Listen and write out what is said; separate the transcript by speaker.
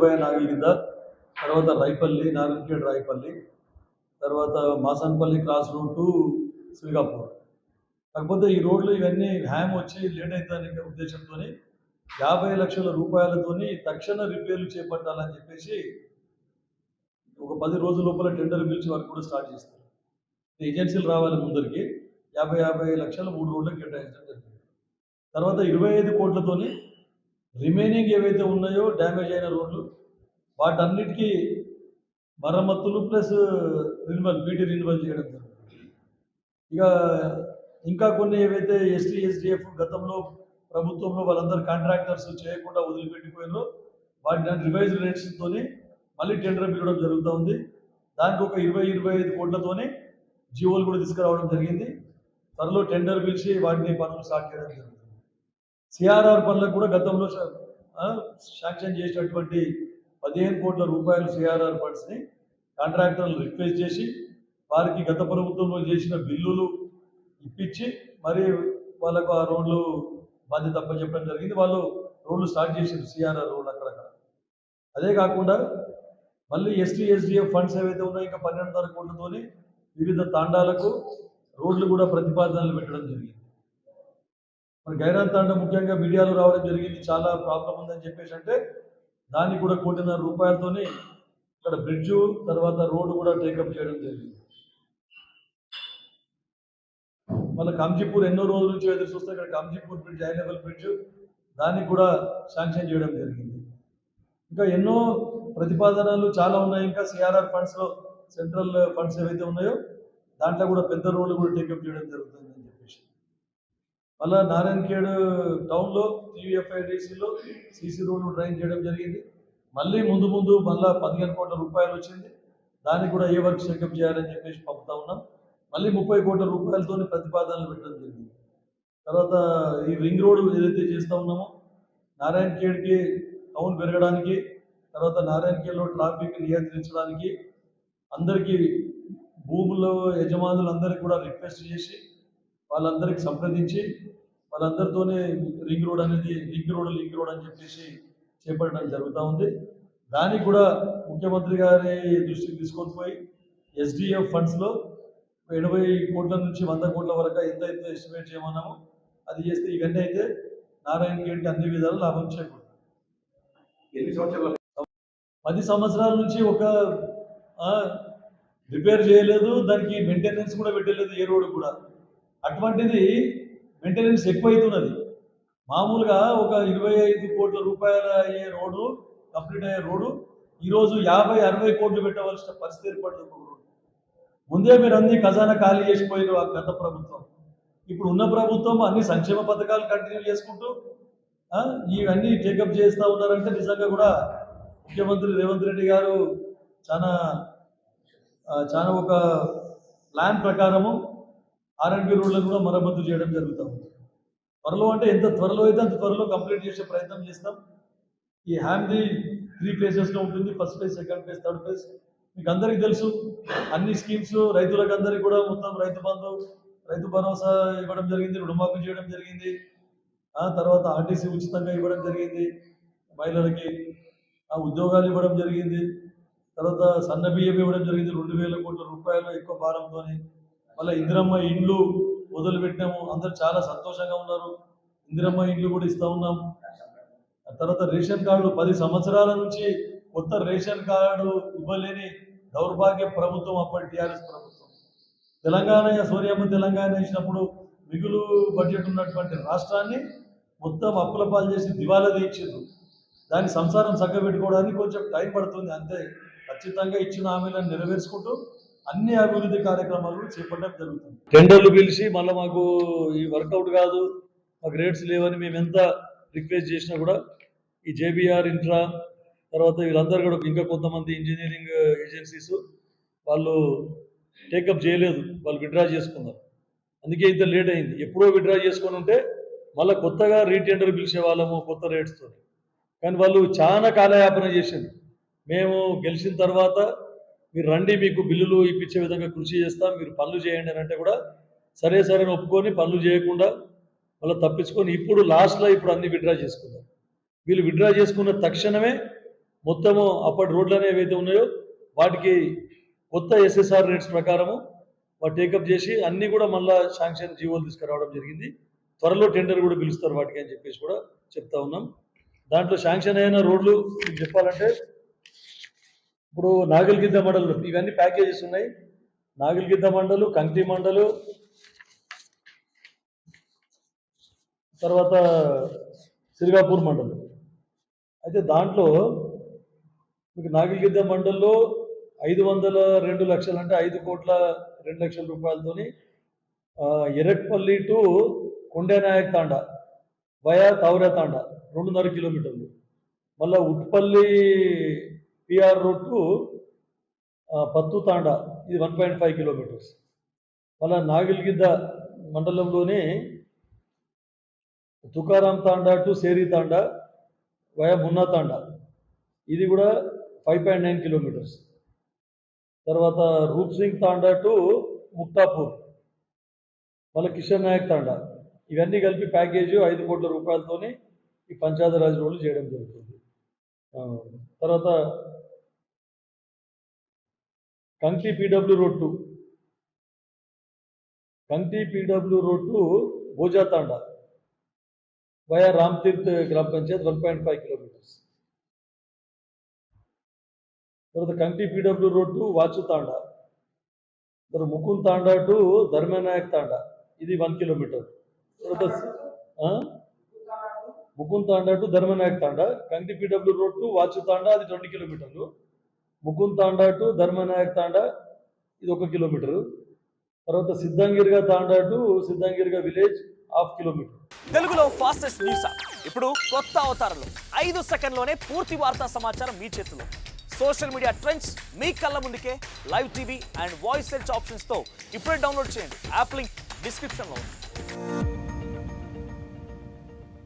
Speaker 1: పోయే తర్వాత రైపల్లి నారాయణఖేడ్ రాయపల్లి తర్వాత Masanpalli cross road to Srikapur కాకపోతే ఈ రోడ్లు ఇవన్నీ హ్యామ్ వచ్చి లేట్ అవుతుందనే ఉద్దేశంతో యాభై లక్షల రూపాయలతోని తక్షణ రిపేర్లు చేపట్టాలని చెప్పేసి ఒక పది రోజుల లోపల టెండర్ పిలిచి వర్క్ కూడా స్టార్ట్ చేస్తారు. ఏజెన్సీలు రావాలి ముందరికి. యాభై యాభై లక్షలు మూడు రోడ్లకు కేటాయించడం జరిగింది. తర్వాత ఇరవై ఐదు కోట్లతోని రిమైనింగ్ ఏవైతే ఉన్నాయో డ్యామేజ్ అయిన రోడ్లు వాటన్నిటికీ మరమ్మతులు ప్లస్ రినివల్ బీటీ రినివల్ చేయడం జరుగుతుంది ఇక ఇంకా కొన్ని ఏవైతే ఎస్టీ ఎస్డిఎఫ్ గతంలో ప్రభుత్వంలో వాళ్ళందరూ కాంట్రాక్టర్స్ చేయకుండా వదిలిపెట్టిపోయినో వాటిని రివైజ్ రేట్స్తోని మళ్ళీ టెండర్ పిలవడం జరుగుతూ ఉంది. దానికి ఒక ఇరవై ఇరవై ఐదు కోట్లతోని జీవోలు కూడా తీసుకురావడం జరిగింది. త్వరలో టెండర్ పిలిచి వాటిని పనులు స్టార్ట్ చేయడం జరుగుతుంది. సిఆర్ఆర్ పనులకు కూడా గతంలో శాంక్షన్ చేసినటువంటి పదిహేను కోట్ల రూపాయలు సిఆర్ఆర్ ఫండ్స్ని కాంట్రాక్టర్లు రిక్వెస్ట్ చేసి వారికి గత ప్రభుత్వంలో చేసిన బిల్లులు ఇప్పించి మరి వాళ్ళకు ఆ రోడ్లు బాధ్యత చెప్పడం జరిగింది. వాళ్ళు రోడ్లు స్టార్ట్ చేసారు సిఆర్ఆర్ రోడ్లు అక్కడక్కడ. అదే కాకుండా మళ్ళీ ఎస్టీ ఎస్డిఎఫ్ ఫండ్స్ ఏవైతే ఉన్నాయో ఇంకా పన్నెండున్నర కోట్లతోని వివిధ తాండాలకు రోడ్లు కూడా ప్రతిపాదనలు పెట్టడం జరిగింది. మరి గైరాంతాండ ముఖ్యంగా మీడియాలో రావడం జరిగింది. చాలా ప్రాబ్లం ఉందని చెప్పేసి అంటే దాన్ని కూడా కోటిన్నర రూపాయలతోనే ఇక్కడ బ్రిడ్జు తర్వాత రోడ్డు కూడా టేకప్ చేయడం జరిగింది. మళ్ళీ కంజీపూర్ ఎన్నో రోజుల నుంచి ఎదురు చూస్తే ఇక్కడ Kanjipur bridge high level bridge దాన్ని కూడా శాంక్షన్ చేయడం జరిగింది. ఇంకా ఎన్నో ప్రతిపాదనలు చాలా ఉన్నాయి. ఇంకా సిఆర్ఆర్ ఫండ్స్లో సెంట్రల్ ఫండ్స్ ఏవైతే ఉన్నాయో దాంట్లో కూడా పెద్ద రోడ్లు కూడా టేకప్ చేయడం జరుగుతుంది అని చెప్పేసి. మళ్ళీ నారాయణఖేడ్ టౌన్లో టీవీఎఫ్ఐడిసిలో సీసీ రోడ్లు డ్రైన్ చేయడం జరిగింది. మళ్ళీ ముందు ముందు మళ్ళీ పదిహేను కోట్ల రూపాయలు వచ్చింది. దానికి కూడా ఏ వర్క్ చెకప్ చేయాలని చెప్పేసి పంపుతా ఉన్నాం. మళ్ళీ ముప్పై కోట్ల రూపాయలతో ప్రతిపాదనలు పెట్టడం జరిగింది. తర్వాత ఈ రింగ్ రోడ్ ఏదైతే చేస్తూ ఉన్నామో నారాయణఖేడ్కి టౌన్ పెరగడానికి తర్వాత నారాయణఖేడ్లో ట్రాఫిక్ నియంత్రించడానికి అందరికీ భూముల్లో యజమానులందరికీ కూడా రిక్వెస్ట్ చేసి వాళ్ళందరికీ సంప్రదించి వాళ్ళందరితోనే రింగ్ రోడ్ అనేది లింక్ రోడ్ లింక్ రోడ్ అని చెప్పేసి చేపట్టడం జరుగుతూ ఉంది. దానికి కూడా ముఖ్యమంత్రి గారి దృష్టికి తీసుకొని పోయి ఎస్డిఎఫ్ ఫండ్స్లో ఎనభై కోట్ల నుంచి వంద కోట్ల వరకు ఎంత అయితే ఎస్టిమేట్ చేయమన్నామో అది చేస్తే ఇవన్నీ అయితే నారాయణ గేట్కి అన్ని విధాలు లాభం చేకూరుతుంది
Speaker 2: సంవత్సరాల?
Speaker 1: పది సంవత్సరాల నుంచి ఒక రిపేర్ చేయలేదు దానికి మెయింటెనెన్స్ కూడా పెట్టలేదు ఏ రోడ్డు కూడా. అటువంటిది మెయింటెనెన్స్ ఎక్కువైతున్నది. మామూలుగా ఒక ఇరవై ఐదు కోట్ల రూపాయల అయ్యే రోడ్డు కంప్లీట్ అయ్యే రోడ్డు ఈరోజు యాభై అరవై కోట్లు పెట్టవలసిన పరిస్థితి ఏర్పడింది రోడ్డు. ముందే మీరు అన్ని ఖజానా ఖాళీ చేసిపోయారు ఆ గత ప్రభుత్వం. ఇప్పుడు ఉన్న ప్రభుత్వం అన్ని సంక్షేమ పథకాలు కంటిన్యూ చేసుకుంటూ ఇవన్నీ టేకప్ చేస్తూ ఉన్నారంటే నిజంగా కూడా ముఖ్యమంత్రి రేవంత్ రెడ్డి గారు చాలా చాలా ఒక ప్లాన్ ప్రకారము ఆర్ఎండ్బి రోడ్లను కూడా మరమ్మతు చేయడం జరుగుతూ ఉంది. త్వరలో అంటే ఎంత త్వరలో అయితే అంత త్వరలో కంప్లీట్ చేసే ప్రయత్నం చేస్తాం. ఈ హ్యామ్ది త్రీ ఫేజెస్లో ఉంటుంది. First phase second phase third phase మీకు అందరికీ తెలుసు అన్ని స్కీమ్స్ రైతులకు అందరికీ కూడా మొత్తం రైతు బంధు రైతు భరోసా ఇవ్వడం జరిగింది రుణమాఫీ చేయడం జరిగింది. ఆ తర్వాత ఆర్టీసీ ఉచితంగా ఇవ్వడం జరిగింది. మహిళలకి ఆ ఉద్యోగాలు ఇవ్వడం జరిగింది. తర్వాత సన్న బియ్యం ఇవ్వడం జరిగింది. రెండు వేల కోట్ల రూపాయలు ఎక్కువ భారంతో మళ్ళీ ఇందిరమ్మ ఇండ్లు మొదలుపెట్టాము. అందరు చాలా సంతోషంగా ఉన్నారు. ఇందిరమ్మ ఇండ్లు కూడా ఇస్తా ఉన్నాం. ఆ తర్వాత రేషన్ కార్డు పది సంవత్సరాల నుంచి కొత్త రేషన్ కార్డు ఇవ్వలేని దౌర్భాగ్య ప్రభుత్వం అప్పటి టీఆర్ఎస్ ప్రభుత్వం. తెలంగాణ సూర్యమ్మ తెలంగాణ ఇచ్చినప్పుడు మిగులు బడ్జెట్ ఉన్నటువంటి రాష్ట్రాన్ని మొత్తం అప్పుల పాలు చేసి దివాలా తీయించారు దాని సంసారం చక్కబెట్టుకోవడానికి కొంచెం టైం పడుతుంది అంతే. ఖచ్చితంగా ఇచ్చిన హామీలను నెరవేర్చుకుంటూ అన్ని అభివృద్ధి కార్యక్రమాలు చేపట్టడం జరుగుతుంది. టెండర్లు పిలిచి మళ్ళీ మాకు ఈ వర్కౌట్ కాదు మాకు రేట్స్ లేవని మేము ఎంత రిక్వెస్ట్ చేసినా కూడా ఈ జేబీఆర్ ఇంట్రా తర్వాత వీళ్ళందరూ కూడా ఇంకా కొంతమంది ఇంజనీరింగ్ ఏజెన్సీస్ వాళ్ళు టేకప్ చేయలేదు వాళ్ళు విడ్రా చేసుకున్నారు. అందుకే ఇంత లేట్ అయింది. ఎప్పుడో విడ్రా చేసుకొని ఉంటే మళ్ళీ కొత్తగా రీటెండర్ పిలిచే వాళ్ళము కొత్త రేట్స్తో కానీ వాళ్ళు చాలా కాలయాపన చేసింది మేము గెలిచిన తర్వాత మీరు రండి మీకు బిల్లులు ఇప్పించే విధంగా కృషి చేస్తాం మీరు పనులు చేయండి అని అంటే కూడా సరే సరే అని ఒప్పుకొని పనులు చేయకుండా మళ్ళీ తప్పించుకొని ఇప్పుడు లాస్ట్లో ఇప్పుడు అన్ని విడ్రా చేసుకున్నారు. వీళ్ళు విడ్రా చేసుకున్న తక్షణమే మొత్తము అప్పటి రోడ్లు ఏవైతే ఉన్నాయో వాటికి కొత్త ఎస్ఎస్ఆర్ రేట్స్ ప్రకారము వాటి టేకప్ చేసి అన్ని కూడా మళ్ళా శాంక్షన్ జీవోలు తీసుకురావడం జరిగింది. త్వరలో టెండర్ కూడా పిలుస్తారు వాటికి అని చెప్పేసి కూడా చెప్తా ఉన్నాం. దాంట్లో శాంక్షన్ అయిన రోడ్లు మీకు చెప్పాలంటే ఇప్పుడు నాగల్గిద్ద మండలు ఇవన్నీ ప్యాకేజెస్ ఉన్నాయి. నాగల్గిద్ద మండలు కంకి మండలు తర్వాత సిరిగాపూర్ మండలం. అయితే దాంట్లో మీకు నాగల్గిద్ద మండల్లో ఐదు వందల రెండు లక్షలు అంటే ఐదు కోట్ల రెండు లక్షల రూపాయలతోని ఎరట్పల్లి టు కొండేనాయక్ తాండా వయా తౌరా తాండా రెండున్నర కిలోమీటర్లు. మళ్ళీ Utpalli PR road to Pattu తాండా ఇది వన్ పాయింట్ ఫైవ్ కిలోమీటర్స్ మళ్ళీ నాగిల్గిద్ద మండలంలోనే తుకారాం తాండా టు సేరి తాండా వయా మున్నా తాండా. ఇది కూడా ఫైవ్ పాయింట్ నైన్ కిలోమీటర్స్ తర్వాత రూప్ సింగ్ తాండా టు ముక్తాపూర్. మళ్ళీ కిషన్ నాయక్ తాండా. ఇవన్నీ కలిపి ప్యాకేజీ ఐదు కోట్ల రూపాయలతోనే ఈ పంచాయతీరాజ్ రోడ్లు చేయడం జరుగుతుంది. తర్వాత Kanki PW road to. Kanki PW road to Bhojathanda via Ram Tirth గ్రామ panchayat one point five kilometres. తర్వాత Kanki PW road to Vachuthanda తర్వాత ముకుంద్ తాండా టు ధర్మనాయక్ తాండా. ఇది వన్ కిలోమీటర్. తర్వాత ఆ? Mukund Tanda to Dharmanayak Tanda. Kanki P W road to Vachuthanda అది twenty కిలోమీటర్లు. ముకుంద్ తాండా to Dharmanayak తాండా ఇది ఒక కిలోమీటరు. తర్వాత Siddhangiriga Tanda to Siddhangiriga village half kilometre.
Speaker 3: తెలుగులో ఫాస్టెస్ట్ న్యూస్ ఇప్పుడు కొత్త అవతారంలో ఐదు సెకండ్లోనే పూర్తి వార్తా సమాచారం మీ చేతిలో. సోషల్ మీడియా ట్రెండ్స్ మీ కళ్ళ ముందుకే live TV and voice search ఆప్షన్స్తో ఇప్పుడే డౌన్లోడ్ చేయండి. యాప్ లింక్ డిస్క్రిప్షన్లో ఉంది.